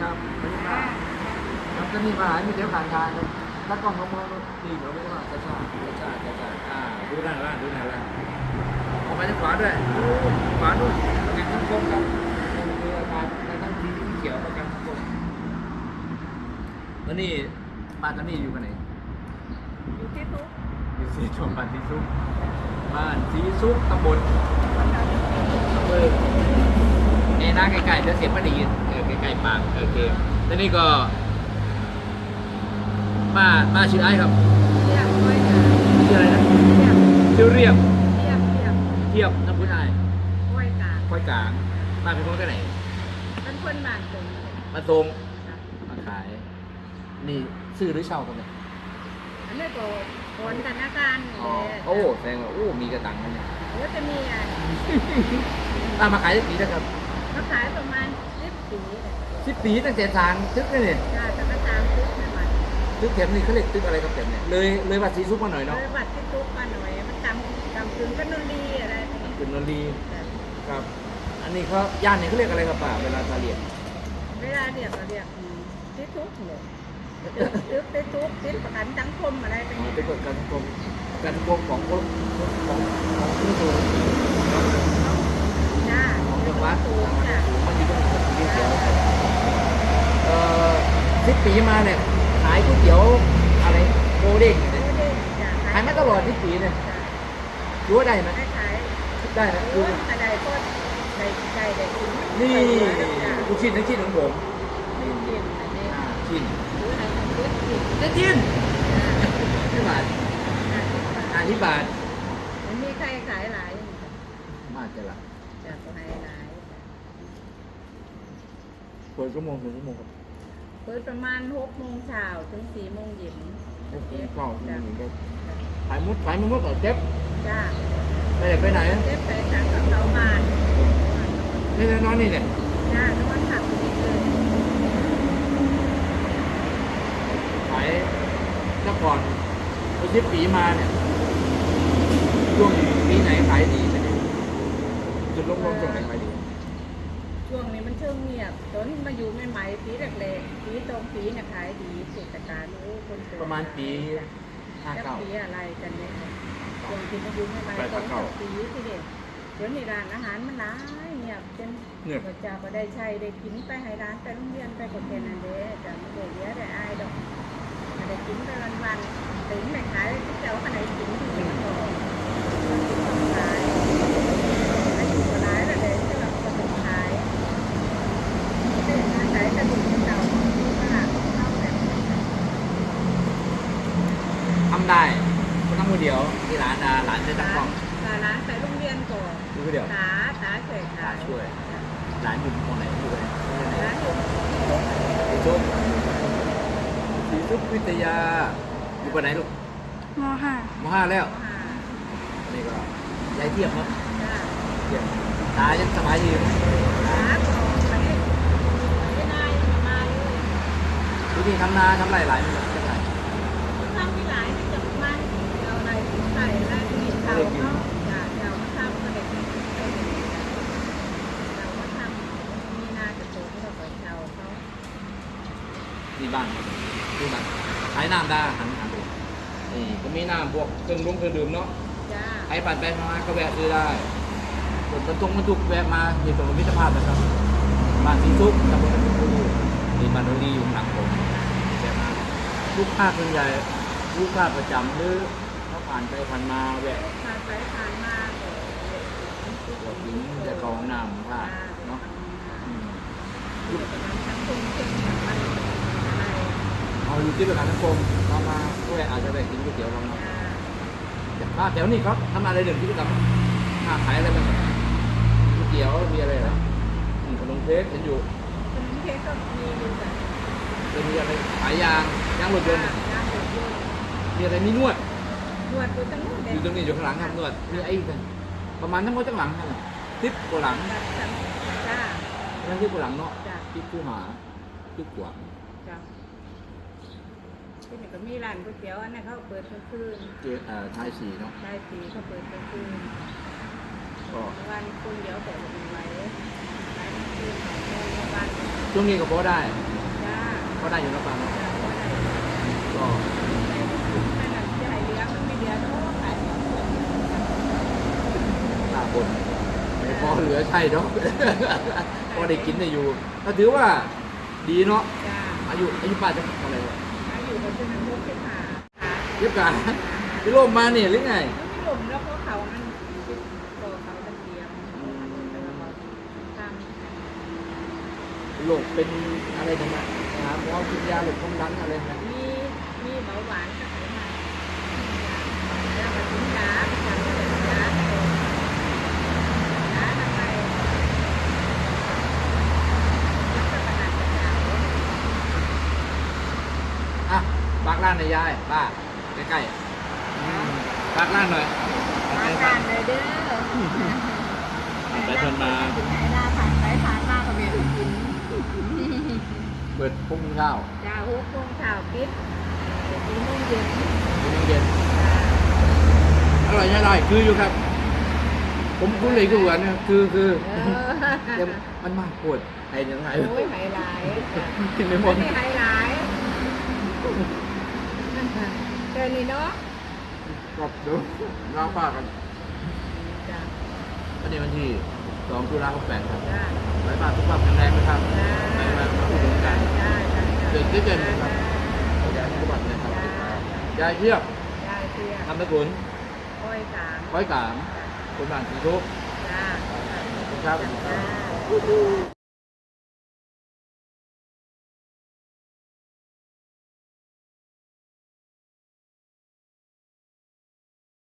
ครับสวัสดีครับครับก็นี่มาหามีเดี๋ยวผ่านทางครับถ้ากล้องเขามองดีเดี๋ยวไม่ว่าจะชาจะชาจะชาอ่าดูด้านล่างดูด้านล่างออกไปทางขวาด้วยดูขวานู่นประกันสังคมครับนี่คืออาคารในทั้งทีที่เขียวประกันสังคมแล้วนี่บ้านตอนนี้อยู่กันไหนอยู่ที่ทุกอยู่สีชมบ้านสีซุกบ้านสีซุกตำบลวันเราจะอำเภอเอนาใกล้ๆเดี๋ยวเสียงไม่ได้ยินเออ ใกล้ๆปากโอเคแล้วนี่ก็มามาชื่อไอ้ครับเรียกค่อยนะชื่ออะไรนะเรียกชื่อเรียบเรียกเรียกเทียบน้ำพุนไอ้ค่อยกลางค่อยกลางมาเป็นคนที่ไหนเป็นคนบ้านตรงมาตรงมาขาย นี่ซื้อหรือเช่าตรงนี้อันนี้ก็ผลธนาคารอ๋อโอ้แสดงว่าโอ้มีกระตังนะเนี่ยเดี๋ยวจะมีอะอะมาขายได้ปีแล้วครับ เขาขายประมาณสิบ ปีเลยสิบปีตั้งแต่ทางทึกเลยเนี่ยจ้าธนาคารทุกในวันทึกเข็มนี่เขาเรียกทึกอะไรครับเข็มเนี่ยเลยเลยวัดสีซุปมาหน่อยเลเนาะยบัตรที่ทุกมาหน่อยมันจำจำถึงก็นนดีอะไรอย่างเงี้ยเป็นนนทรีจ้ะครับ อันนี้เขาย่านเนี่ยเขาเรียกอะไรครับป่าเวลาทาเรียนเวลาเรียกก็เรียกที่ทุกเลยตึกที่ทุกติดประกันสังคมอะไรไปอ๋อเนี่ย เป็นกฎการกรมการกรมของคนของของผู้สูงจ้าของจังห วัดสูงจ้ะมันมีต้องมีก๋วยเตี๋ยวเอ่อสิบปีมาเนี่ยขายก๋วยเตี๋ยวอะไรโกเด้งเนี่ยขายมาตลอดสิบปีเนี่ยรู้ว่าได้ไหมขายขายได้นะรู้คืออะไรก็ได้ได้ได้กินนี่จ้ะลูกชิ้นทั้งชิ้นของผมนี่กินอันนี้อ่าชิ้นหรืออะไรของเล็กกินทั้งชิ้นที่บาทอ่าที่บาทมันมีใครขายหลายมาจะละ จะก็ให้หลายเปิดชั่วโมงถึงชั่วโมงครับเปิดประมาณหกโมงเช้าถึงสี่โมงเย็นโอ้โหเข้าที่นี่ก็ขายมุดขายมุดก่อนเจ็บจ้าไปไหนไปไหนเจ็บไปจากกับเขาบ้านนี่นอนนี่เนี่ยจ้านอนขับอยู่นี่เลยขายเจ้าก่อนพอสิบปีมาเนี่ยช่วงปีไหนขายดี ไม่ได้จุดลงลงช่วงไหนขายดีช่วงนี้มันเชิงเงียบตอนมาอยู่ใหม่ๆปีแรกๆปีตรงปีน่ะขายดีเศรษฐการโอ้คนเกิดประมาณปีห้าจะเก้าปีอะไรกันเนี่ยช่วงที่มาอยู่ใหม่ไปๆพัตอกนเก่าปีที่เด็กเดี๋ยวนี้ร้านอาหารมันหลายเงียบจนเนี่ยก็จะก็ได้ใช้ได้กินไปให้ร้านไปโรงเรียนไปก็แค่นั้นเด้จะไม่ได้เยอะได้อายดอกไม่ได้กินไปวันๆถึงไม่ขายที่เจ้าขนาดกินที่มันก็มันกินต้องขายอายุก็หลายแล้วเด้ที่เราก็ต้องขายเป็นงานไหนกระดูกเก่าตลาดเข้าแบบ ทำได้คนทำคนเดียวที่ร้าน อ่าร้านจะตั้งกล้องร้านไปโรงเรียนก่อนดูคนเดียวตาตาช่วยขายตาช่วยร้านอยู่ตรงไหนอยู่ไหนร้านอยู่ที่ทุกสีซุปสีซุปวิทยา อยู่ปไหนลูกมห้ามห้าแล้วหานี่ก็ยายเทียบครับจ้าเทียบตายังสบายดีอยู่ตาก่อนไปไม่ได้มาเลยที่นี่ทำนาทำไรหลายมันจะได้ท ได้กินเรามาทำมีนาจะโตที่เราไปเช่าเขานี่บ้านขายน้ำได้หันหันดูนี่ก็มีน้ำพวกเครื่องดื่มเครื่องดื่มเนาะจ้าใครผ่านไปมาก็แวะซื้อได้ส่วนบรรทุกบรรทุกแวะมาที่ตรงมิตรภาพนะครับบ้านสีซุกตำบลตะปูมีบ้านโนรีอยู่หลังผมแวะมาลูกค้าส่วนใหญ่ลูกค้าประจำหรือ ผ่านไปผ่านมาแวะผ่านไปผ่านมาก็ปวดหินจะเข้าห้องน้ำท่าเนาะอืมอยู่ประมาณสังคมเช่นแบบมันอะไรเอาอยู่ที่ประกันสังคมเรามาด้วยอาจจะได้กินก๋วยเตี๋ยวเราเนาะจ้าอย่างภาพแถวนี้ครับทำอะไรหนึ่งที่ประจำค้าขายอะไรบ้างก๋วยเตี๋ยวมีอะไรนะอืมขนมเค้กเห็นอยู่ขนมเค้กก็มีอยู่แต่จะมีอะไรขายยางยางรถยนต์ยางรถยนต์มีอะไรมีนวด นวดอยู่ตั้งนู้นอเด็ยู่ตรงนี้อยู่ข้างหลังครับนวดมีไอ้กันประมาณทั้งหมดทั้งหลังนั่นแหละทิปกว่าหลังจ้านั่นทิปกว่าหลังเนาะจ้าทิปคู่หาทิปกว่าจ้าที่นี่ก็มีร้านก๋วยเตี๋ยวอันนั้นเขาเปิดกลางคืนเจอเอ่อทายสีเนาะได้ปีเขาเปิดกลางคืนก็วันคนเดียวเปิดไม่ไหวไปกลางคืนของโมงวันทิช่วงนี้ก็พอได้จ้าพอได้อยู่นะปังจ้าว่าได้ก็ ไม่นำใจเลี้ยงมันไม่เลี้ยงเนาะขายของคน ตาบนไม่พอเหลือใช่เนาะพอได้กินได้อยู่ก็ถือว่าดีเนาะจ้าอายุอายุป้าจะเท่าไหร่วะอายุคนจะนั่งรถขึ้นมาขาเรียบกันพี่โลมมาเนี่ยหรือไงมันไม่หล่มแล้วเพราะเขามันโตเขาตะเกียบทำโรคเป็นอะไรกันนะหาหมอกินยาหรือความดันอะไรนะมีมีเบาหวานกับไขมันแล้วก็กินยาประจำเลยยาให้ยาทำไมแล้วก็ขนาดกระจาย อะ ปากร้านหน่อยยายป้าใกล้ๆปากร้านหน่อยทานกันเลยเด้อไปทนมาเวลาผ่านไปผ่านมาก็ไม่ได้กินเปิดพุ่งข้าวจ้าฮุกกุ้งข่าวปิดกินโมงเย็นกินเย็นอร่อยอร่อยคืออยู่ครับ ผมคุ้นเลยคือกันนะคือคือเอแต่อมันมากปวดไอ้ยังไงโอ้ยไฮไลท์กินไม่หมอัดนนี้ไฮไลท์เจอนี่เนาะกรอบดูเราป้ากันจ้าวันนี้วันที่สองตุลาคมแปดครับจ้าไว้ป้าสุขภาพแข็งแรงนะครับจ้าไปมามาอุดหนุนกันจ้าจ้าเดินด้วยกันนะครับยายสุขภาพนะครับยายเทียบจ้าเชียร์ทำตะกุนอ้อยสามร้อยกามคนบ้านสีทุกจ้าครับจ้า